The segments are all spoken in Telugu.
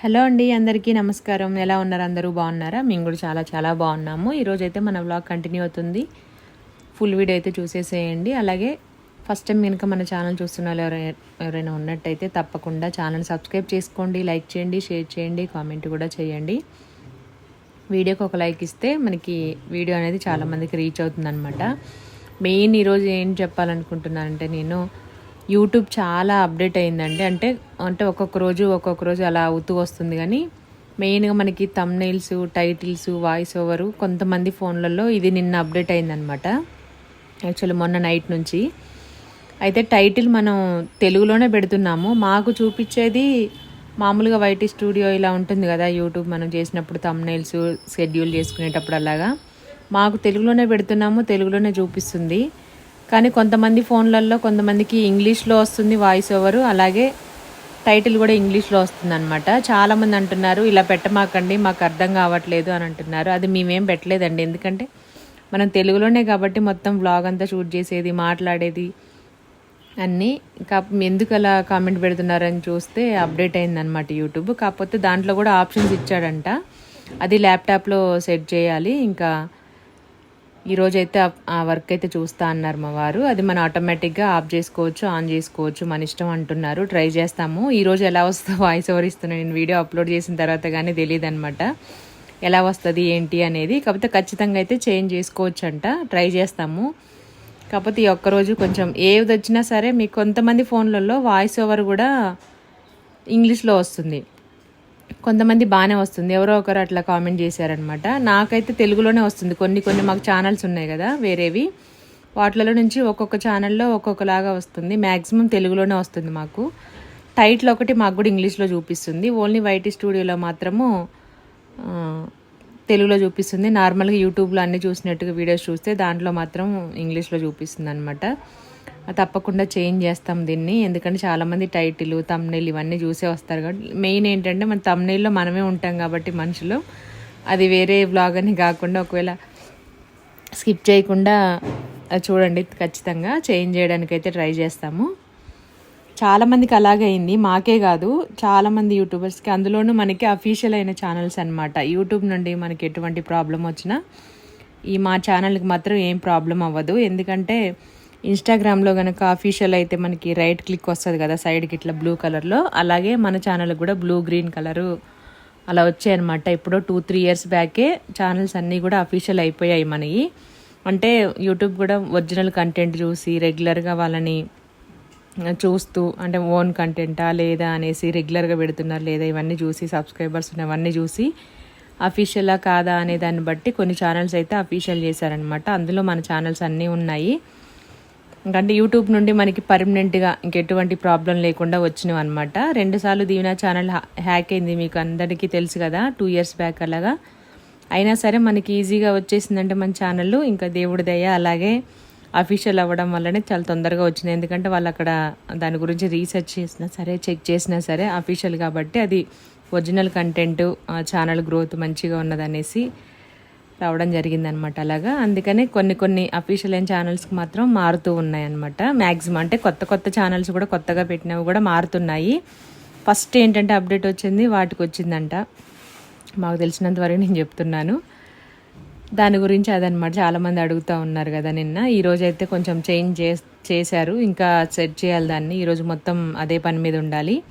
హలో అండి అందరికీ నమస్కారం. ఎలా ఉన్నారు? అందరూ బాగున్నారా? మేము కూడా చాలా చాలా బాగున్నాము. ఈరోజు అయితే మన వ్లాగ్ కంటిన్యూ అవుతుంది. ఫుల్ వీడియో అయితే చూసేసేయండి. అలాగే ఫస్ట్ టైం కనుక మన ఛానల్ చూస్తున్న వాళ్ళు ఎవరైనా ఎవరైనా ఉన్నట్టయితే తప్పకుండా ఛానల్ సబ్స్క్రైబ్ చేసుకోండి లైక్ చేయండి షేర్ చేయండి కామెంట్ కూడా చేయండి. వీడియోకి ఒక లైక్ ఇస్తే మనకి వీడియో అనేది చాలామందికి రీచ్ అవుతుందనమాట మెయిన్ ఈరోజు ఏం చెప్పాలనుకుంటున్నానంటే నేను యూట్యూబ్ చాలా అప్డేట్ అయిందండి. అంటే అంటే ఒక్కొక్క రోజు ఒక్కొక్క రోజు అలా అవుతూ వస్తుంది. కానీ మెయిన్గా మనకి తమ్నైల్స్ టైటిల్స్ వాయిస్ ఓవరు కొంతమంది ఫోన్లలో ఇది నిన్న అప్డేట్ అయిందనమాట యాక్చువల్లీ మొన్న నైట్ నుంచి. అయితే టైటిల్ మనం తెలుగులోనే పెడుతున్నాము. మాకు చూపించేది మామూలుగా వైటీ స్టూడియో ఇలా ఉంటుంది కదా యూట్యూబ్ మనం చేసినప్పుడు తమ్నైల్స్ షెడ్యూల్ చేసుకునేటప్పుడు అలాగా. మాకు తెలుగులోనే పెడుతున్నాము తెలుగులోనే చూపిస్తుంది. కానీ కొంతమంది ఫోన్లలో కొంతమందికి ఇంగ్లీష్లో వస్తుంది వాయిస్ ఓవరు అలాగే టైటిల్ కూడా ఇంగ్లీష్లో వస్తుంది అనమాట చాలామంది అంటున్నారు ఇలా పెట్టమాకండి మాకు అర్థం కావట్లేదు అని అంటున్నారు. అది మేమేం పెట్టలేదండి. ఎందుకంటే మనం తెలుగులోనే కాబట్టి మొత్తం వ్లాగ్ అంతా షూట్ చేసేది మాట్లాడేది అన్నీ. కా ఎందుకు అలా కామెంట్ పెడుతున్నారని చూస్తే అప్డేట్ అయిందనమాట యూట్యూబ్ కాకపోతే దాంట్లో కూడా ఆప్షన్స్ ఇచ్చాడంట. అది ల్యాప్టాప్లో సెట్ చేయాలి. ఇంకా ఈరోజైతే ఆ వర్క్ అయితే చూస్తా అన్నారు మా వారు. అది మనం ఆటోమేటిక్గా ఆఫ్ చేసుకోవచ్చు ఆన్ చేసుకోవచ్చు మన ఇష్టం అంటున్నారు. ట్రై చేస్తాము. ఈరోజు ఎలా వస్తుందో వాయిస్ ఓవర్ ఇస్తున్నాను నేను వీడియో అప్లోడ్ చేసిన తర్వాత కానీ తెలియదు అనమాట ఎలా వస్తుంది ఏంటి అనేది. కాకపోతే ఖచ్చితంగా అయితే చేంజ్ చేసుకోవచ్చు అంట ట్రై చేస్తాము. కాకపోతే ఈ ఒక్కరోజు కొంచెం ఏది వచ్చినా సరే మీకు కొంతమంది ఫోన్లలో వాయిస్ ఓవర్ కూడా ఇంగ్లీష్లో వస్తుంది. కొంతమంది బాగానే వస్తుంది. ఎవరో ఒకరు అట్లా కామెంట్ చేశారనమాట. నాకైతే తెలుగులోనే వస్తుంది. కొన్ని కొన్ని మాకు ఛానల్స్ ఉన్నాయి కదా వేరేవి. వాటిలో నుంచి ఒక్కొక్క ఛానల్లో ఒక్కొక్కలాగా వస్తుంది. మ్యాక్సిమం తెలుగులోనే వస్తుంది మాకు. టైటిల్ ఒకటి మాకు కూడా ఇంగ్లీష్లో చూపిస్తుంది. ఓన్లీ వైటీ స్టూడియోలో మాత్రము తెలుగులో చూపిస్తుంది. నార్మల్గా యూట్యూబ్లో అన్ని చూసినట్టుగా వీడియోస్ చూస్తే దాంట్లో మాత్రం ఇంగ్లీష్లో చూపిస్తుంది అనమాట తప్పకుండా చేంజ్ చేస్తాం దీన్ని. ఎందుకంటే చాలామంది టైటిల్ తమ్నైల్ ఇవన్నీ చూసే వస్తారు కాబట్టి మెయిన్ ఏంటంటే మన తమ్నైల్లో మనమే ఉంటాం కాబట్టి మనుషులు. అది వేరే బ్లాగ్ అని కాకుండా ఒకవేళ స్కిప్ చేయకుండా చూడండి ఖచ్చితంగా చేంజ్ చేయడానికి అయితే ట్రై చేస్తాము. చాలామందికి అలాగైంది అలాగే అయింది. మాకే కాదు చాలామంది యూట్యూబర్స్కి అందులోనూ మనకి అఫీషియల్ అయిన ఛానల్స్ అనమాట యూట్యూబ్ నుండి మనకి ఎటువంటి ప్రాబ్లం వచ్చినా ఈ మా ఛానల్కి మాత్రం ఏం ప్రాబ్లం అవ్వదు. ఎందుకంటే ఇన్స్టాగ్రామ్లో కనుక అఫీషియల్ అయితే మనకి రైట్ క్లిక్ వస్తుంది కదా సైడ్కి ఇట్లా బ్లూ కలర్లో అలాగే మన ఛానల్కి కూడా బ్లూ గ్రీన్ కలరు అలా వచ్చాయన్నమాట. ఇప్పుడు టూ త్రీ ఇయర్స్ బ్యాకే ఛానల్స్ అన్నీ కూడా అఫీషియల్ అయిపోయాయి మనవి అంటే యూట్యూబ్ కూడా ఒరిజినల్ కంటెంట్ చూసి రెగ్యులర్గా వాళ్ళని చూస్తూ అంటే ఓన్ కంటెంటా లేదా అనేసి రెగ్యులర్గా పెడుతున్నారు లేదా ఇవన్నీ చూసి సబ్స్క్రైబర్స్ ఉన్నవన్నీ చూసి అఫీషియలా కాదా అనే దాన్ని బట్టి కొన్ని ఛానల్స్ అయితే అఫీషియల్ చేశారనమాట అందులో మన ఛానల్స్ అన్నీ ఉన్నాయి. అంటే యూట్యూబ్ నుండి మనకి పర్మనెంట్గా ఇంకెటువంటి ప్రాబ్లం లేకుండా వచ్చినవి అనమాట రెండుసార్లు దీవెన ఛానల్ హ్యా- హ్యాక్ అయింది మీకు అందరికీ తెలుసు కదా టూ ఇయర్స్ బ్యాక్ అలాగా. అయినా సరే మనకి ఈజీగా వచ్చేసిందంటే మన ఛానల్ ఇంకా దేవుడి దయ అలాగే అఫీషియల్ అవ్వడం వల్లనే చాలా తొందరగా వచ్చింది ఎందుకంటే వాళ్ళు అక్కడ దాని గురించి రీసెర్చ్ చేసినా సరే చెక్ చేసినా సరే అఫీషియల్ కాబట్టి అది ఒరిజినల్ కంటెంట్ ఛానల్ గ్రోత్ మంచిగా ఉన్నదనేసి రావడం జరిగిందనమాట అలాగా. అందుకనే కొన్ని కొన్ని అఫీషియల్ అయిన ఛానల్స్కి మాత్రం మారుతూ ఉన్నాయన్నమాట. మ్యాక్సిమం అంటే కొత్త కొత్త ఛానల్స్ కూడా కొత్తగా పెట్టినవి కూడా మారుతున్నాయి. ఫస్ట్ ఏంటంటే అప్డేట్ వచ్చింది వాటికి వచ్చిందంట. మాకు తెలిసినంత వరకు నేను చెప్తున్నాను. దాని గురించి అదనమాట చాలామంది అడుగుతూ ఉన్నారు కదా నిన్న. ఈరోజు అయితే కొంచెం చేంజ్ చే చేశారు. ఇంకా సెట్ చేయాలి దాన్ని. ఈరోజు మొత్తం అదే పని మీద ఉండాలి.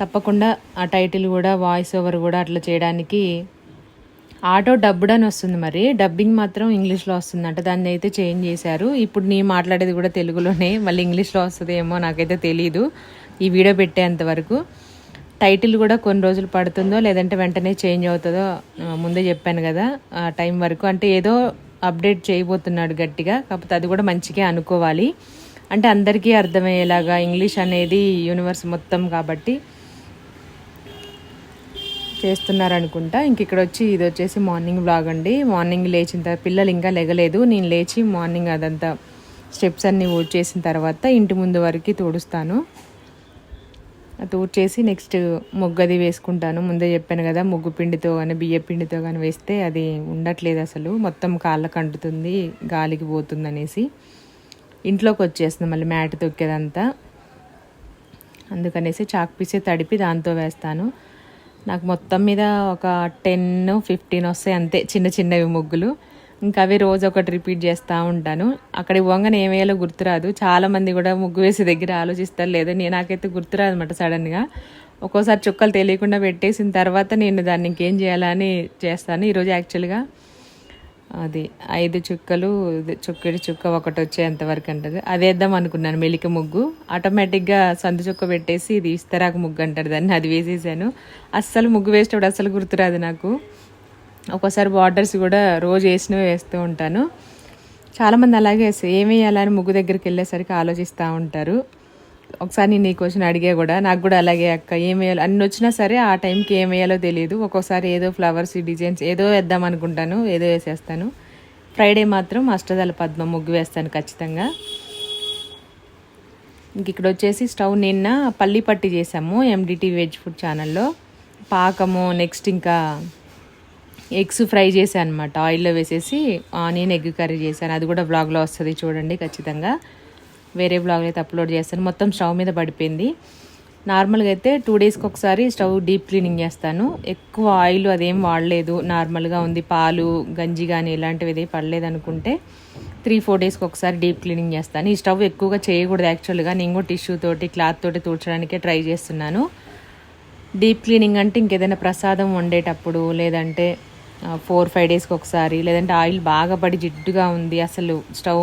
తప్పకుండా ఆ టైటిల్ కూడా వాయిస్ ఓవర్ కూడా అట్లా చేయడానికి ఆటో డబ్బుడ్ అని వస్తుంది మరి. డబ్బింగ్ మాత్రం ఇంగ్లీష్లో వస్తుందంట. దాన్ని అయితే చేంజ్ చేశారు. ఇప్పుడు నేను మాట్లాడేది కూడా తెలుగులోనే. మళ్ళీ ఇంగ్లీష్లో వస్తుందేమో నాకైతే తెలియదు ఈ వీడియో పెట్టేంత వరకు. టైటిల్ కూడా కొన్ని రోజులు పడుతుందో లేదంటే వెంటనే చేంజ్ అవుతుందో ముందే చెప్పాను కదా ఆ టైం వరకు. అంటే ఏదో అప్డేట్ చేయబోతున్నాడు గట్టిగా. కాకపోతే అది కూడా మంచిగా అనుకోవాలి. అంటే అందరికీ అర్థమయ్యేలాగా ఇంగ్లీష్ అనేది యూనివర్స్ మొత్తం కాబట్టి చేస్తున్నారు అనుకుంటా ఇంక ఇక్కడ వచ్చి ఇది వచ్చేసి మార్నింగ్ బ్లాగ్ అండి. మార్నింగ్ లేచిన తర్వాత పిల్లలు ఇంకా లెగలేదు. నేను లేచి మార్నింగ్ అదంతా స్టెప్స్ అన్నీ ఊడ్చేసిన తర్వాత ఇంటి ముందు వరకు తుడుస్తాను. అది ఊడ్చేసి నెక్స్ట్ ముగ్గది వేసుకుంటాను. ముందే చెప్పాను కదా ముగ్గు పిండితో కానీ బియ్య పిండితో కానీ వేస్తే అది ఉండట్లేదు అసలు. మొత్తం కాళ్ళకు అంటుతుంది గాలికి పోతుంది అనేసి ఇంట్లోకి వచ్చేస్తుంది మళ్ళీ మ్యాట్ తొక్కేదంతా. అందుకనేసి చాక్ పీసే తడిపి దాంతో వేస్తాను. నాకు మొత్తం మీద ఒక టెన్ ఫిఫ్టీన్ వస్తాయి అంతే చిన్న చిన్నవి ముగ్గులు. ఇంకా అవి రోజు ఒకటి రిపీట్ చేస్తూ ఉంటాను. అక్కడ ఇవ్వంగానే ఏం వేయాలో గుర్తురాదు చాలామంది కూడా ముగ్గు వేసే దగ్గర ఆలోచిస్తారు లేదు నేను నాకైతే గుర్తురాదు అనమాట సడన్గా ఒక్కోసారి చుక్కలు తెలియకుండా పెట్టేసిన తర్వాత నేను దాన్ని ఇంకేం చేయాలని చేస్తాను. ఈరోజు యాక్చువల్గా అది ఐదు చుక్కలు చుక్కడి చుక్క ఒకటి వచ్చేంత వరకు అంటారు అది వేద్దాం అనుకున్నాను మెలిక ముగ్గు. ఆటోమేటిక్గా సందు చుక్క పెట్టేసి ఇది ఇస్తరాకు ముగ్గు అంటారు దాన్ని అది వేసేసాను. అస్సలు ముగ్గు వేసేటప్పుడు అస్సలు గుర్తురాదు నాకు. ఒక్కోసారి బార్డర్స్ కూడా రోజు వేసినవి వేస్తూ ఉంటాను. చాలామంది అలాగే వేస్తారు ఏమి వేయాలని ముగ్గు దగ్గరికి వెళ్ళేసరికి ఆలోచిస్తూ ఉంటారు. ఒకసారి నేను ఈ క్వశ్చన్ అడిగా కూడా నాకు కూడా అలాగే అక్క ఏం వేయాలో అన్ని వచ్చినా సరే ఆ టైంకి ఏం వేయాలో తెలియదు ఒక్కోసారి ఏదో ఫ్లవర్స్ డిజైన్స్ ఏదో వేద్దాం అనుకుంటాను ఏదో వేసేస్తాను. ఫ్రైడే మాత్రం అష్టదళ పద్మ ముగ్గు వేస్తాను ఖచ్చితంగా. ఇంక ఇక్కడ వచ్చేసి స్టవ్ నిన్న పల్లి పట్టి చేసాము ఎండిటీ వెజ్ ఫుడ్ ఛానల్లో పాకము నెక్స్ట్ ఇంకా ఎగ్స్ ఫ్రై చేశాను అనమాట ఆయిల్లో వేసేసి ఆనియన్ ఎగ్ కర్రీ చేశాను. అది కూడా బ్లాగ్లో వస్తుంది చూడండి ఖచ్చితంగా. వేరే బ్లాగ్ అయితే అప్లోడ్ చేస్తాను. మొత్తం స్టవ్ మీద పడిపోయింది. నార్మల్గా అయితే టూ డేస్కి ఒకసారి స్టవ్ డీప్ క్లీనింగ్ చేస్తాను. ఎక్కువ ఆయిల్ అదేం వాడలేదు. నార్మల్గా ఉంది. పాలు గంజి కానీ ఇలాంటివి ఏది పడలేదు అనుకుంటే త్రీ ఫోర్ డేస్కి ఒకసారి డీప్ క్లీనింగ్ చేస్తాను. ఈ స్టవ్ ఎక్కువగా చేయకూడదు యాక్చువల్గా నేను కూడా టిష్యూ తోటి క్లాత్ తోటి తూడ్చడానికే ట్రై చేస్తున్నాను. డీప్ క్లీనింగ్ అంటే ఇంకేదైనా ప్రసాదం వండేటప్పుడు లేదంటే ఫోర్ ఫైవ్ డేస్కి ఒకసారి. లేదంటే ఆయిల్ బాగా పడి జిడ్డుగా ఉంది. అసలు స్టవ్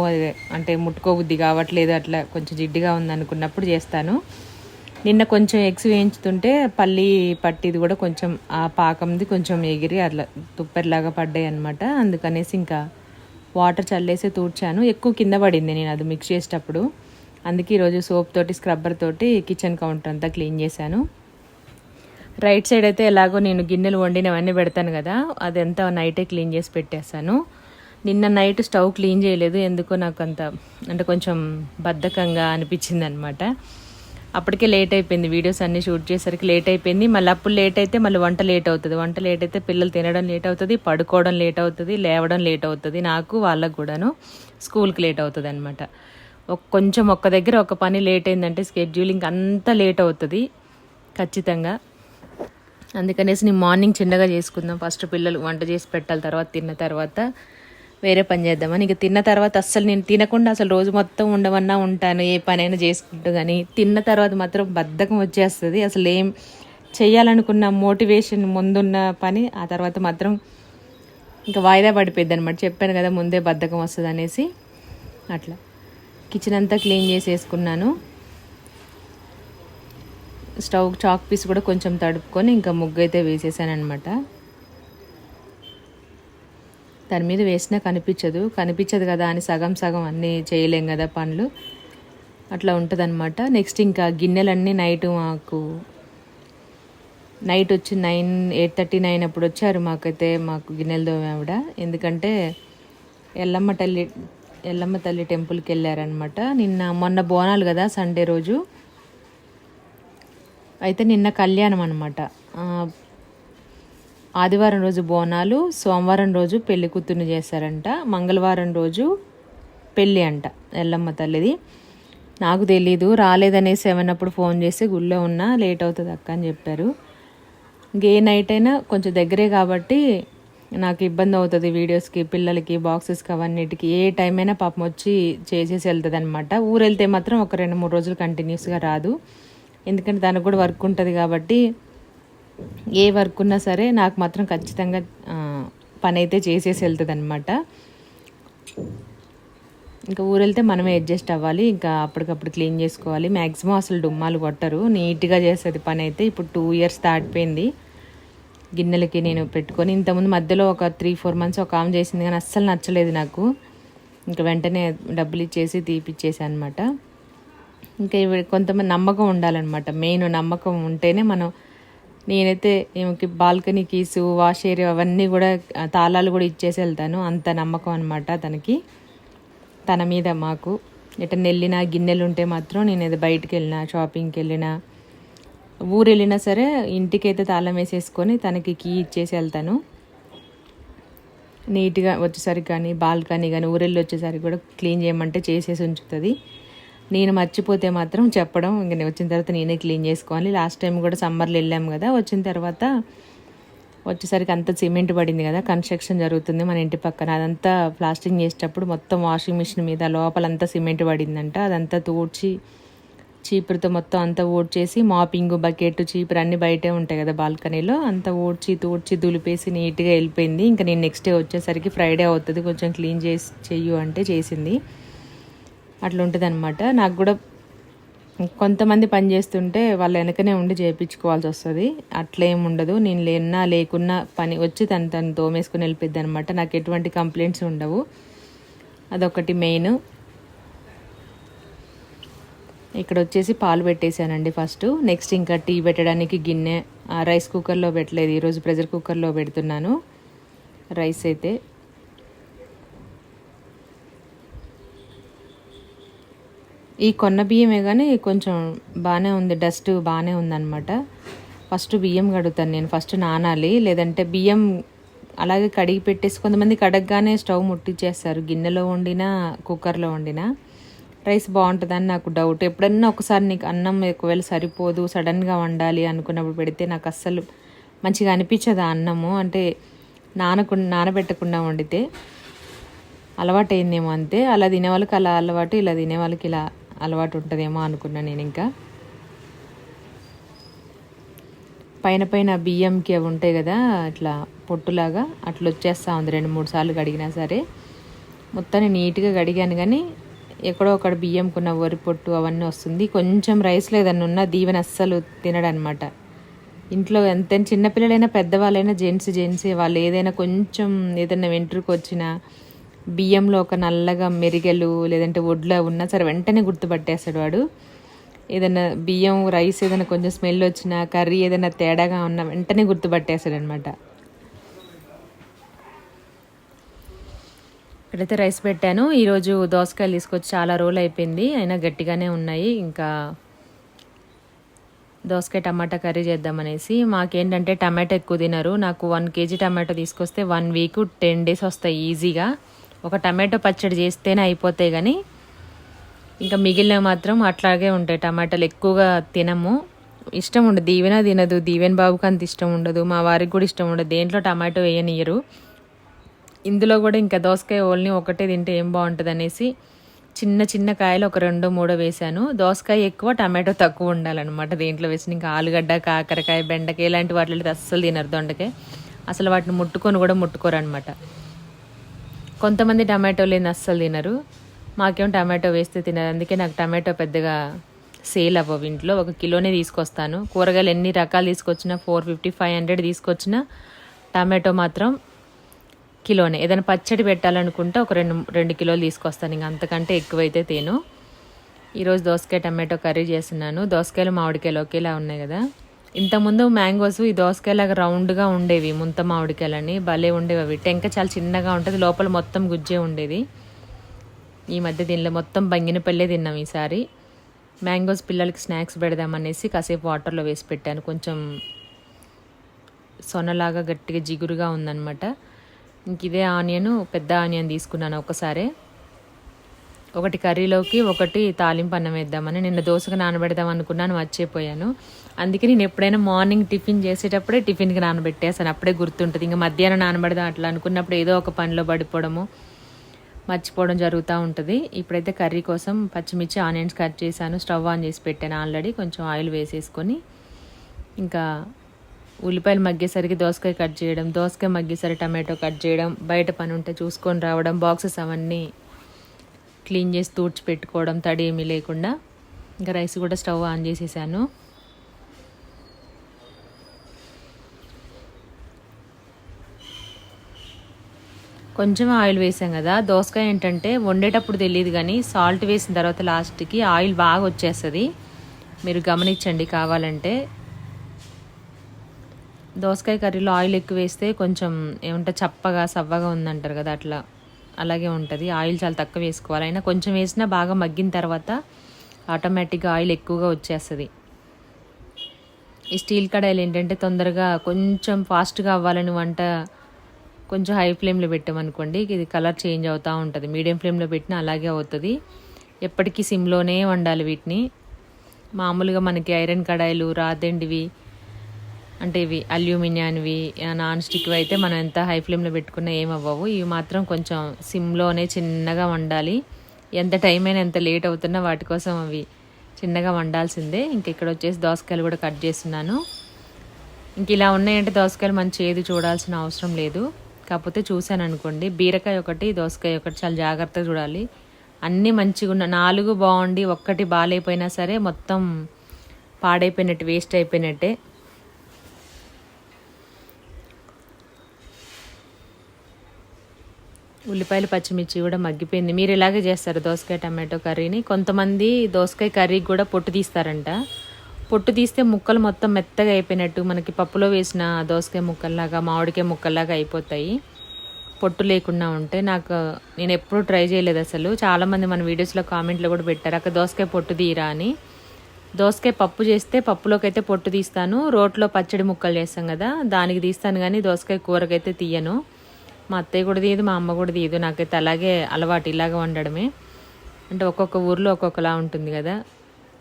అంటే ముట్టుకోబుద్ది కావట్లేదు. అట్లా కొంచెం జిడ్డుగా ఉంది అనుకున్నప్పుడు చేస్తాను. నిన్న కొంచెం ఎగ్స్ వేయించుతుంటే పల్లి పట్టిది కూడా కొంచెం ఆ పాకంది కొంచెం ఎగిరి అట్లా తుప్పెర్లాగా పడ్డాయి అనమాట అందుకనేసి ఇంకా వాటర్ చల్లేసి తూడ్చాను. ఎక్కువ కింద పడింది నేను అది మిక్స్ చేసేటప్పుడు. అందుకే ఈరోజు సోప్ తోటి స్క్రబ్బర్ తోటి కిచెన్ కౌంటర్ అంతా క్లీన్ చేశాను. రైట్ సైడ్ అయితే ఎలాగో నేను గిన్నెలు వండినవన్నీ పెడతాను కదా అదంతా నైటే క్లీన్ చేసి పెట్టేస్తాను నిన్న నైట్ స్టవ్ క్లీన్ చేయలేదు ఎందుకో నాకు అంత అంటే కొంచెం బద్ధకంగా అనిపించింది అనమాట అప్పటికే లేట్ అయిపోయింది వీడియోస్ అన్నీ షూట్ చేసరికి లేట్ అయిపోయింది. మళ్ళీ అప్పుడు లేట్ అయితే మళ్ళీ వంట లేట్ అవుతుంది. వంట లేట్ అయితే పిల్లలు తినడం లేట్ అవుతుంది పడుకోవడం లేట్ అవుతుంది లేవడం లేట్ అవుతుంది. నాకు వాళ్ళకు కూడాను స్కూల్కి లేట్ అవుతుంది అనమాట కొంచెం ఒక్క దగ్గర ఒక పని లేట్ అయిందంటే స్కెడ్యూలింగ్ అంతా లేట్ అవుతుంది ఖచ్చితంగా. అందుకనేసి నేను మార్నింగ్ చిన్నగా చేసుకుందాం. ఫస్ట్ పిల్లలు వంట చేసి పెట్టాలి తర్వాత తిన్న తర్వాత వేరే పని చేద్దామని. ఇక తిన్న తర్వాత అస్సలు నేను తినకుండా అసలు రోజు మొత్తం ఉండవన్నా ఉంటాను. ఏ పనైనా చేసుకుంటూ కానీ తిన్న తర్వాత మాత్రం బద్ధకం వచ్చేస్తుంది. అసలు ఏం చేయాలనుకున్న మోటివేషన్ ముందున్న పని ఆ తర్వాత మాత్రం ఇంకా వాయిదా పడిపోయింది అనమాట చెప్పాను కదా ముందే బద్ధకం వస్తుంది అనేసి అట్లా. కిచెన్ అంతా క్లీన్ చేసేసుకున్నాను. స్టవ్ చాక్ పీస్ కూడా కొంచెం తడుపుకొని ఇంకా ముగ్గు అయితే వేసేసాను అనమాట దాని మీద వేసినా కనిపించదు. కనిపించదు కదా అని సగం సగం అన్నీ చేయలేం కదా పనులు. అట్లా ఉంటుందన్నమాట. నెక్స్ట్ ఇంకా గిన్నెలన్నీ నైట్ మాకు నైట్ వచ్చి నైన్ ఎయిట్ థర్టీ నైన్ అప్పుడు వచ్చారు మాకైతే మాకు గిన్నెలు దోమావిడ ఎందుకంటే ఎల్లమ్మ తల్లి ఎల్లమ్మ తల్లి టెంపుల్కి వెళ్ళారనమాట నిన్న మొన్న బోనాలు కదా సండే రోజు. అయితే నిన్న కళ్యాణం అనమాట ఆదివారం రోజు బోనాలు సోమవారం రోజు పెళ్ళి కూతుర్ని చేశారంట మంగళవారం రోజు పెళ్ళి అంట ఎల్లమ్మ తల్లిది. నాకు తెలీదు రాలేదనేసి ఏమన్నప్పుడు ఫోన్ చేసి గుళ్ళో ఉన్నా లేట్ అవుతుంది అక్క అని చెప్పారు. ఇంకే నైట్ అయినా కొంచెం దగ్గరే కాబట్టి నాకు ఇబ్బంది అవుతుంది వీడియోస్కి పిల్లలకి బాక్సెస్కి అవన్నిటికి. ఏ టైం అయినా పాపం వచ్చి చేసేసి వెళ్తుంది అనమాట ఊరు వెళ్తే మాత్రం ఒక రెండు మూడు రోజులు కంటిన్యూస్గా రాదు. ఎందుకంటే దానికి కూడా వర్క్ ఉంటుంది కాబట్టి ఏ వర్క్ ఉన్నా సరే నాకు మాత్రం ఖచ్చితంగా పని అయితే చేసేసి వెళ్తుంది అనమాట ఇంకా ఊరెళ్తే మనమే అడ్జస్ట్ అవ్వాలి ఇంకా అప్పటికప్పుడు క్లీన్ చేసుకోవాలి. మ్యాక్సిమం అసలు డుమ్మాలు కొట్టరు నీట్గా చేస్తుంది పని అయితే ఇప్పుడు టూ ఇయర్స్ దాటిపోయింది గిన్నెలకి నేను పెట్టుకొని ఇంతకుముందు మధ్యలో ఒక త్రీ ఫోర్ మంత్స్ ఒక ఆమె చేసింది కానీ అస్సలు నచ్చలేదు నాకు. ఇంకా వెంటనే డబ్బులు ఇచ్చేసి తీపిచ్చేసా అనమాట ఇంకా ఇవి కొంతమంది నమ్మకం ఉండాలన్నమాట. మెయిన్ నమ్మకం ఉంటేనే మనం నేనైతే ఈమెకి బాల్కనీ కీసు వాష్ ఏరియా అవన్నీ కూడా తాళాలు కూడా ఇచ్చేసి వెళ్తాను. అంత నమ్మకం అనమాట తనకి. తన మీద మాకు. ఎటన్నా వెళ్ళినా గిన్నెలు ఉంటే మాత్రం నేను ఏదో బయటికి వెళ్ళినా షాపింగ్కి వెళ్ళినా ఊరు వెళ్ళినా సరే ఇంటికైతే తాళం వేసేసుకొని తనకి కీ ఇచ్చేసి వెళ్తాను. నీట్గా వచ్చేసరికి కానీ బాల్కనీ కానీ ఊరెళ్ళి వచ్చేసరికి కూడా క్లీన్ చేయమంటే చేసేసి ఉంచుతుంది. నేను మర్చిపోతే మాత్రం చెప్పడం ఇంక నేను వచ్చిన తర్వాత నేనే క్లీన్ చేసుకోవాలి. లాస్ట్ టైం కూడా సమ్మర్లో వెళ్ళాము కదా వచ్చిన తర్వాత వచ్చేసరికి అంత సిమెంట్ పడింది కదా కన్స్ట్రక్షన్ జరుగుతుంది మన ఇంటి పక్కన. అదంతా ప్లాస్టింగ్ చేసేటప్పుడు మొత్తం వాషింగ్ మిషన్ మీద లోపలంతా సిమెంట్ పడిందంట. అదంతా తోడ్చి చీపురుతో మొత్తం అంతా ఓడ్చేసి మాపింగ్ బకెట్ చీపురు అన్నీ బయటే ఉంటాయి కదా బాల్కనీలో. అంతా ఓడ్చి తోడ్చి దులిపేసి నీట్గా వెళ్ళిపోయింది. ఇంకా నేను నెక్స్ట్ డే వచ్చేసరికి ఫ్రైడే అవుతుంది కొంచెం క్లీన్ చేసి చెయ్యు అంటే చేసింది. అట్లా ఉంటుంది అనమాట నాకు కూడా కొంతమంది పని చేస్తుంటే వాళ్ళ వెనకనే ఉండి చేయించుకోవాల్సి వస్తుంది. అట్లేం ఉండదు. నేను లేనా లేకున్నా పని వచ్చి తను తను తోమేసుకుని వెళ్ళిపోద్ది అనమాట నాకు ఎటువంటి కంప్లైంట్స్ ఉండవు. అదొకటి మెయిన్. ఇక్కడ వచ్చేసి పాలు పెట్టేశానండి ఫస్ట్. నెక్స్ట్ ఇంకా టీ పెట్టడానికి గిన్నె రైస్ కుక్కర్లో పెట్టలేదు. ఈరోజు ప్రెషర్ కుక్కర్లో పెడుతున్నాను. రైస్ అయితే ఈ కొన్న బియ్యమే కానీ కొంచెం బాగానే ఉంది డస్ట్ బాగానే ఉందన్నమాట. ఫస్ట్ బియ్యం కడుగుతాను నేను ఫస్ట్ నానాలి. లేదంటే బియ్యం అలాగే కడిగి పెట్టేసి కొంతమంది కడగగానే స్టవ్ ముట్టించేస్తారు గిన్నెలో వండినా కుక్కర్లో వండినా. రైస్ బాగుంటుందని నాకు డౌట్. ఎప్పుడన్నా ఒకసారి నీకు అన్నం ఒకవేళ సరిపోదు సడన్గా వండాలి అనుకున్నప్పుడు పెడితే నాకు అస్సలు మంచిగా అనిపించదు ఆ అన్నము. అంటే నానకు నానబెట్టకుండా వండితే అలవాటు అయిందేమో అంతే. అలా తినే వాళ్ళకి అలా అలవాటు ఇలా తినే వాళ్ళకి ఇలా అలవాటు ఉంటుందేమో అనుకున్నా నేను ఇంకా. పైన పైన బియ్యంకి అవి ఉంటాయి కదా అట్లా పొట్టులాగా అట్లా వచ్చేస్తూ ఉంది రెండు మూడు సార్లు కడిగినా సరే. మొత్తాన్ని నీట్గా కడిగాను కానీ ఎక్కడో ఒకటి బియ్యంకున్న వరి పొట్టు అవన్నీ వస్తుంది. కొంచెం రైస్లో ఏదన్నా ఉన్న దీవెన అస్సలు తినడనమాట. ఇంట్లో ఎంత చిన్నపిల్లలైనా పెద్దవాళ్ళైనా జెంట్స్ జెంట్స్ వాళ్ళు ఏదైనా కొంచెం ఏదైనా వెంట్రుకు వచ్చినా బియ్యంలో ఒక నల్లగా మెరిగెలు లేదంటే ఒడ్లు ఉన్నా సరే వెంటనే గుర్తుపట్టేస్తాడు వాడు. ఏదైనా బియ్యం రైస్ ఏదైనా కొంచెం స్మెల్ వచ్చినా కర్రీ ఏదైనా తేడాగా ఉన్నా వెంటనే గుర్తుపట్టేస్తాడు అనమాట ఇక్కడైతే రైస్ పెట్టాను. ఈరోజు దోసకాయలు తీసుకొచ్చి చాలా రోజులు అయిపోయింది. అయినా గట్టిగానే ఉన్నాయి. ఇంకా దోసకాయ టమాటా కర్రీ చేద్దామనేసి మాకేంటంటే టమాటో ఎక్కువ తినరు. నాకు వన్ కేజీ టమాటో తీసుకొస్తే వన్ వీక్ టెన్ డేస్ వస్తాయి ఈజీగా. ఒక టమాటో పచ్చడి చేస్తేనే అయిపోతాయి కానీ ఇంకా మిగిలినవి మాత్రం అట్లాగే ఉంటాయి. టమాటాలు ఎక్కువగా తినము. ఇష్టం ఉండదు. దీవెన తినదు. దీవెన్ బాబుకి అంత ఇష్టం ఉండదు. మా వారికి కూడా ఇష్టం ఉండదు. దేంట్లో టమాటో వేయనియరు ఇందులో కూడా ఇంకా దోసకాయ ఓన్లీ ఒకటే తింటే ఏం బాగుంటుంది అనేసి చిన్న చిన్న కాయలు ఒక రెండో మూడో వేశాను. దోసకాయ ఎక్కువ టమాటో తక్కువ ఉండాలన్నమాట. దీంట్లో వేసిన ఇంకా ఆలుగడ్డ కాకరకాయ బెండకాయ ఇలాంటి వాటిలో అస్సలు తినరు దొండకాయ. అసలు వాటిని ముట్టుకొని కూడా ముట్టుకోరు అనమాట కొంతమంది టమాటో లేని అస్సలు తినరు. మాకేం టమాటో వేస్తే తినరు. అందుకే నాకు టమాటో పెద్దగా సేల్ అవ్వవు ఇంట్లో. ఒక కిలోనే తీసుకొస్తాను. కూరగాయలు ఎన్ని రకాలు తీసుకొచ్చినా ఫోర్ ఫిఫ్టీ ఫైవ్ హండ్రెడ్ తీసుకొచ్చినా టమాటో మాత్రం కిలోనే. ఏదైనా పచ్చడి పెట్టాలనుకుంటే ఒక రెండు రెండు కిలోలు తీసుకొస్తాను. ఇంక అంతకంటే ఎక్కువైతే తేను. ఈరోజు దోసకాయ టమాటో కర్రీ చేస్తున్నాను. దోసకాయలు మామిడికాయలు ఒకేలా ఉన్నాయి కదా. ఇంతకుముందు మ్యాంగోస్ ఈ దోసకాయలాగా రౌండ్గా ఉండేవి ముంత మామిడికాయలని భలే ఉండేవి అవి. టెంక చాలా చిన్నగా ఉంటుంది లోపల మొత్తం గుజ్జే ఉండేది. ఈ మధ్య దీనిలో మొత్తం బంగినపల్లే తిన్నాం ఈసారి. మ్యాంగోస్ పిల్లలకి స్నాక్స్ పెడదామనేసి కాసేపు వాటర్లో వేసి పెట్టాను. కొంచెం సొనలాగా గట్టిగా జిగురుగా ఉందన్నమాట. ఇంక ఇదే ఆనియన్ పెద్ద ఆనియన్ తీసుకున్నాను ఒకసారి. ఒకటి కర్రీలోకి ఒకటి తాలింపు అన్నం వేద్దామని. నిన్న దోశకు నానబెడదాం అనుకున్నాను మర్చిపోయాను. అందుకే నేను ఎప్పుడైనా మార్నింగ్ టిఫిన్ చేసేటప్పుడే టిఫిన్కి నానబెట్టేసాను అప్పుడే గుర్తుంటుంది. ఇంకా మధ్యాహ్నం నానబెడదాం అట్లా అనుకున్నప్పుడు ఏదో ఒక పనిలో పడిపోవడము మర్చిపోవడం జరుగుతూ ఉంటుంది. ఇప్పుడైతే కర్రీ కోసం పచ్చిమిర్చి ఆనియన్స్ కట్ చేశాను. స్టవ్ ఆన్ చేసి పెట్టాను ఆల్రెడీ. కొంచెం ఆయిల్ వేసేసుకొని ఇంకా ఉల్లిపాయలు మగ్గేసరికి దోసకాయ కట్ చేయడం దోసకాయ మగ్గేసరి టమాటో కట్ చేయడం బయట పని ఉంటే చూసుకొని రావడం బాక్సెస్ అవన్నీ క్లీన్ చేసి తూడ్చి పెట్టుకోవడం తడి ఏమీ లేకుండా. ఇంకా రైస్ కూడా స్టవ్ ఆన్ చేసేసాను. కొంచెం ఆయిల్ వేసాం కదా. దోసకాయ ఏంటంటే వండేటప్పుడు తెలియదు కానీ సాల్ట్ వేసిన తర్వాత లాస్ట్కి ఆయిల్ బాగా వచ్చేస్తుంది. మీరు గమనించండి కావాలంటే. దోసకాయ కర్రీలో ఆయిల్ ఎక్కువ వేస్తే కొంచెం ఏమంటే చప్పగా సవ్వగా ఉందంటారు కదా అట్లా. అలాగే ఉంటుంది. ఆయిల్ చాలా తక్కువ వేసుకోవాలి. అయినా కొంచెం వేసినా బాగా మగ్గిన తర్వాత ఆటోమేటిక్గా ఆయిల్ ఎక్కువగా వచ్చేస్తుంది. ఈ స్టీల్ కడాయిలు ఏంటంటే తొందరగా కొంచెం ఫాస్ట్గా అవ్వాలని వంట కొంచెం హై ఫ్లేమ్లో పెట్టామనుకోండి ఇది కలర్ చేంజ్ అవుతూ ఉంటుంది. మీడియం ఫ్లేమ్లో పెట్టినా అలాగే అవుతుంది. ఎప్పటికీ సిమ్లోనే వండాలి వీటిని. మామూలుగా మనకి ఐరన్ కడాయిలు రాదండివి అంటే ఇవి అల్యూమినియంవి నాన్ స్టిక్వి అయితే మనం ఎంత హై ఫ్లేమ్లో పెట్టుకున్నా ఏమవ్వవు ఇవి మాత్రం కొంచెం సిమ్లోనే చిన్నగా వండాలి. ఎంత టైం అయినా ఎంత లేట్ అవుతున్నా వాటి కోసం అవి చిన్నగా వండాల్సిందే. ఇంక ఇక్కడ వచ్చేసి దోసకాయలు కూడా కట్ చేస్తున్నాను. ఇంక ఇలా ఉన్నాయంటే దోసకాయలు మంచి ఏది చూడాల్సిన అవసరం లేదు. కాకపోతే చూశాను అనుకోండి బీరకాయ ఒకటి దోసకాయ ఒకటి చాలా జాగ్రత్తగా చూడాలి. అన్నీ మంచిగా ఉన్న నాలుగు బాగుండి ఒక్కటి బాగాలేకపోయినా సరే మొత్తం పాడైపోయినట్టు వేస్ట్ అయిపోయినట్టే. ఉల్లిపాయలు పచ్చిమిర్చి కూడా మగ్గిపోయింది. మీరు ఇలాగే చేస్తారు దోసకాయ టమాటో కర్రీని? కొంతమంది దోసకాయ కర్రీకి కూడా పొట్టు తీస్తారంట. పొట్టు తీస్తే ముక్కలు మొత్తం మెత్తగా అయిపోయినట్టు మనకి పప్పులో వేసిన దోసకాయ ముక్కల్లాగా మామిడికాయ ముక్కల్లాగా అయిపోతాయి. పొట్టు లేకుండా ఉంటే నాకు నేను ఎప్పుడూ ట్రై చేయలేదు అసలు. చాలామంది మన వీడియోస్లో కామెంట్లో కూడా పెట్టారు అక్కడ దోసకాయ పొట్టు తీయరా అని. దోసకాయ పప్పు చేస్తే పప్పులోకి అయితే పొట్టు తీస్తాను. రోట్లో పచ్చడి ముక్కలు చేస్తాం కదా దానికి తీస్తాను కానీ దోసకాయ కూరకైతే తీయను. మా అత్తయ్య కూడా తీయదు మా అమ్మ కూడా తీయదు. నాకైతే అలాగే అలవాటు ఇలాగ వండడమే. అంటే ఒక్కొక్క ఊర్లో ఒక్కొక్కలా ఉంటుంది కదా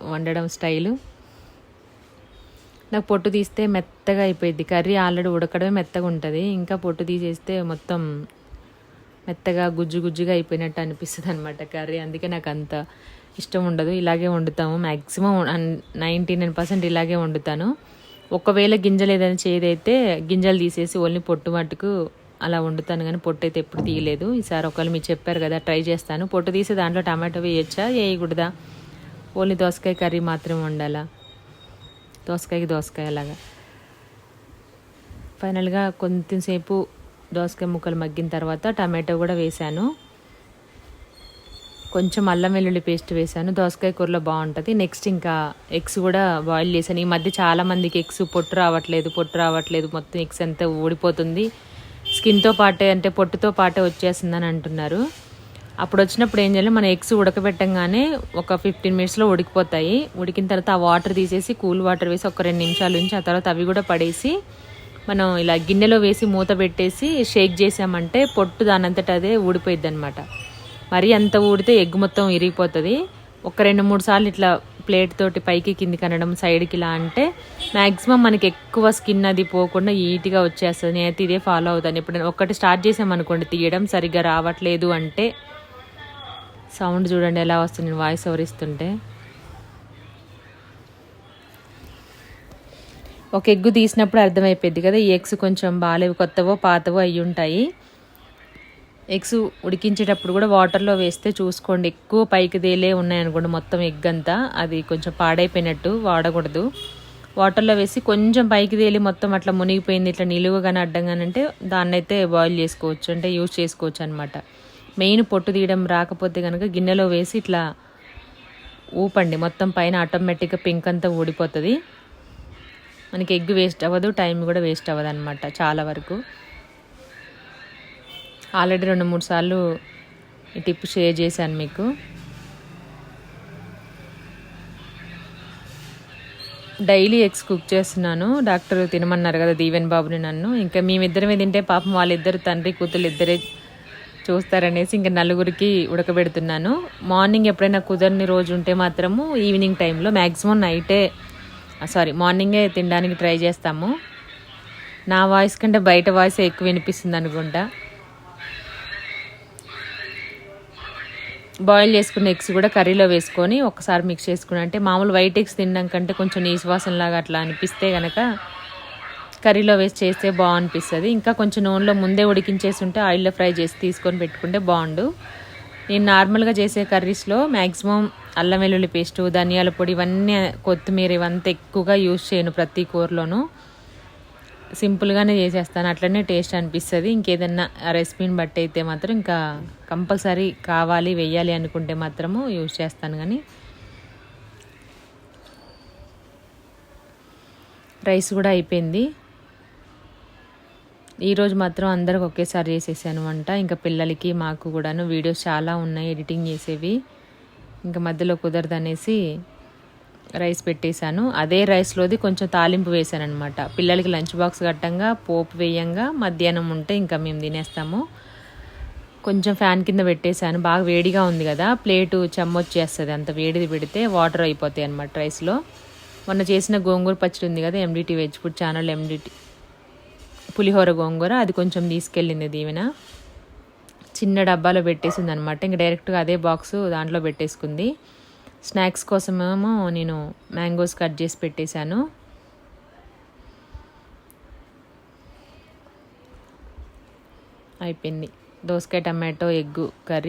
వండడం స్టైలు. నాకు పొట్టు తీస్తే మెత్తగా అయిపోయింది కర్రీ ఆల్రెడీ ఉడకడమే మెత్తగా ఉంటుంది. ఇంకా పొట్టు తీసేస్తే మొత్తం మెత్తగా గుజ్జు గుజ్జుగా అయిపోయినట్టు అనిపిస్తుంది అనమాట కర్రీ. అందుకే నాకు అంత ఇష్టం ఉండదు. ఇలాగే వండుతాము. మ్యాక్సిమం నైంటీ నైన్ పర్సెంట్ ఇలాగే వండుతాను. ఒకవేళ గింజలు ఏదైనా చేదైతే గింజలు తీసేసి ఓన్లీ పొట్టు మట్టుకు అలా వండుతాను కానీ పొట్టు అయితే ఎప్పుడు తీయలేదు. ఈసారి ఒకవేళ మీరు చెప్పారు కదా ట్రై చేస్తాను. పొట్టు తీసి దాంట్లో టమాటో వేయచ్చా? వేయకూడదా? ఓన్లీ దోసకాయ కర్రీ మాత్రమే వండాలా? దోసకాయకి దోసకాయ అలాగా ఫైనల్గా కొంచెంసేపు దోసకాయ ముక్కలు మగ్గిన తర్వాత టమాటో కూడా వేశాను. కొంచెం అల్లం వెల్లుల్లి పేస్ట్ వేసాను దోసకాయ కూరలో బాగుంటుంది. నెక్స్ట్ ఇంకా ఎగ్స్ కూడా బాయిల్ చేశాను. ఈ మధ్య చాలా మందికి ఎగ్స్ పొట్టు రావట్లేదు పొట్టు రావట్లేదు. మొత్తం ఎగ్స్ అంతా ఊడిపోతుంది. స్కిన్తో పాటే అంటే పొట్టుతో పాటే వచ్చేసిందని అంటున్నారు. అప్పుడు వచ్చినప్పుడు ఏం చేయాలి మనం ఎగ్స్ ఉడకబెట్టంగానే ఒక ఫిఫ్టీన్ మినిట్స్లో ఉడికిపోతాయి. ఉడికిన తర్వాత ఆ వాటర్ తీసేసి కూల్ వాటర్ వేసి ఒక రెండు నిమిషాలు ఉంచి ఆ తర్వాత అవి కూడా పడేసి మనం ఇలా గిన్నెలో వేసి మూత పెట్టేసి షేక్ చేసామంటే పొట్టు దానంతట అదే ఊడిపోయిద్ది అనమాట మరీ అంత ఊడితే ఎగ్ మొత్తం ఇరిగిపోతుంది. ఒక రెండు మూడు సార్లు ఇట్లా ప్లేట్ తోటి పైకి కిందికి అనడం సైడ్కి ఇలా అంటే మ్యాక్సిమం మనకి ఎక్కువ స్కిన్ అది పోకుండా ఈటీగా వచ్చేస్తుంది. నేనైతే ఇదే ఫాలో అవుతాను. ఇప్పుడు ఒక్కటి స్టార్ట్ చేసామనుకోండి తీయడం సరిగ్గా రావట్లేదు అంటే సౌండ్ చూడండి ఎలా వస్తుంది. నేను వాయిస్ ఓవర్ ఇస్తుంటే. ఒక ఎగ్గు తీసినప్పుడు అర్థమైపోయింది కదా ఈ ఎగ్స్ కొంచెం బాగాలేవు కొత్తవో పాతవో అయ్యి ఉంటాయి. ఎగ్స్ ఉడికించేటప్పుడు కూడా వాటర్లో వేస్తే చూసుకోండి ఎక్కువ పైకి తేలే ఉన్నాయనుకోండి మొత్తం ఎగ్ అంతా. అది కొంచెం పాడైపోయినట్టు వాడకూడదు. వాటర్లో వేసి కొంచెం పైకి తేలి మొత్తం అట్లా మునిగిపోయింది ఇట్లా నిలువుగానే అడ్డంగానంటే అంటే బాయిల్ చేసుకోవచ్చు అంటే యూజ్ చేసుకోవచ్చు అనమాట మెయిన్ పొట్టు తీయడం రాకపోతే కనుక గిన్నెలో వేసి ఇట్లా ఊపండి. మొత్తం పైన ఆటోమేటిక్గా పింక్ అంతా ఊడిపోతుంది. మనకి ఎగ్ వేస్ట్ అవ్వదు టైం కూడా వేస్ట్ అవ్వదు అనమాట చాలా వరకు. ఆల్రెడీ రెండు మూడు సార్లు ఈ టిప్ షేర్ చేశాను మీకు. డైలీ ఎగ్స్ కుక్ చేస్తున్నాను. డాక్టర్ తినమన్నారు కదా దీవెన్ బాబుని నన్ను. ఇంకా మేమిద్దరమే తింటే పాపం వాళ్ళిద్దరు తండ్రి కూతురు ఇద్దరే చూస్తారనేసి ఇంకా నలుగురికి ఉడకబెడుతున్నాను. మార్నింగ్ ఎప్పుడైనా కుదరని రోజు ఉంటే మాత్రము ఈవినింగ్ టైంలో మ్యాక్సిమం నైటే సారీ మార్నింగే తినడానికి ట్రై చేస్తాము. నా వాయిస్ కంటే బయట వాయిస్ ఎక్కువ వినిపిస్తుంది అనుకుంటా. బాయిల్ చేసుకున్న ఎగ్స్ కూడా కర్రీలో వేసుకొని ఒకసారి మిక్స్ చేసుకుని అంటే మామూలు వైట్ ఎగ్స్ తినడం కంటే కొంచెం నీసువాసనలాగా అట్లా అనిపిస్తే కనుక కర్రీలో వేసి చేస్తే బాగనిపిస్తుంది. ఇంకా కొంచెం నూనెలో ముందే ఉడికించేసి ఉంటే ఆయిల్లో ఫ్రై చేసి తీసుకొని పెట్టుకుంటే బాగుండు. నేను నార్మల్గా చేసే కర్రీస్లో మ్యాక్సిమం అల్లం వెల్లుల్లి పేస్టు ధనియాల పొడి ఇవన్నీ కొత్తిమీర ఇవంతా ఎక్కువగా యూజ్ చేయను ప్రతి కూరలోనూ. సింపుల్గానే చేసేస్తాను. అట్లనే టేస్ట్ అనిపిస్తుంది. ఇంకేదన్నా రెసిపీని బట్టి అయితే మాత్రం ఇంకా కంపల్సరీ కావాలి వెయ్యాలి అనుకుంటే మాత్రము యూజ్ చేస్తాను కానీ రైస్ కూడా అయిపోయింది. ఈరోజు మాత్రం అందరికి ఒకేసారి చేసేసాను వంట. ఇంకా పిల్లలకి మాకు కూడాను వీడియోస్ చాలా ఉన్నాయి ఎడిటింగ్ చేసేవి. ఇంకా మధ్యలో కుదరదు అనేసి రైస్ పెట్టేశాను. అదే రైస్లోది కొంచెం తాలింపు వేసాను అనమాట పిల్లలకి లంచ్ బాక్స్ కట్టంగా పోపు వేయంగా మధ్యాహ్నం ఉంటే ఇంకా మేము తినేస్తాము. కొంచెం ఫ్యాన్ కింద పెట్టేశాను. బాగా వేడిగా ఉంది కదా ప్లేటు చెమ్మొచ్చేస్తుంది అంత వేడిది పెడితే వాటర్ అయిపోతాయి అనమాట రైస్లో. మొన్న చేసిన గోంగూర పచ్చడి ఉంది కదా MDT veg food channel MDT పులిహోర గోంగూర అది కొంచెం తీసుకెళ్ళింది దీవెన. చిన్న డబ్బాలో పెట్టేసింది అనమాట ఇంక డైరెక్ట్గా అదే బాక్స్ దాంట్లో పెట్టేసుకుంది. స్నాక్స్ కోసమేమో నేను మ్యాంగోస్ కట్ చేసి పెట్టేశాను. అయిపోయింది. దోసకాయ టమాటో ఎగ్గు కర్రీ.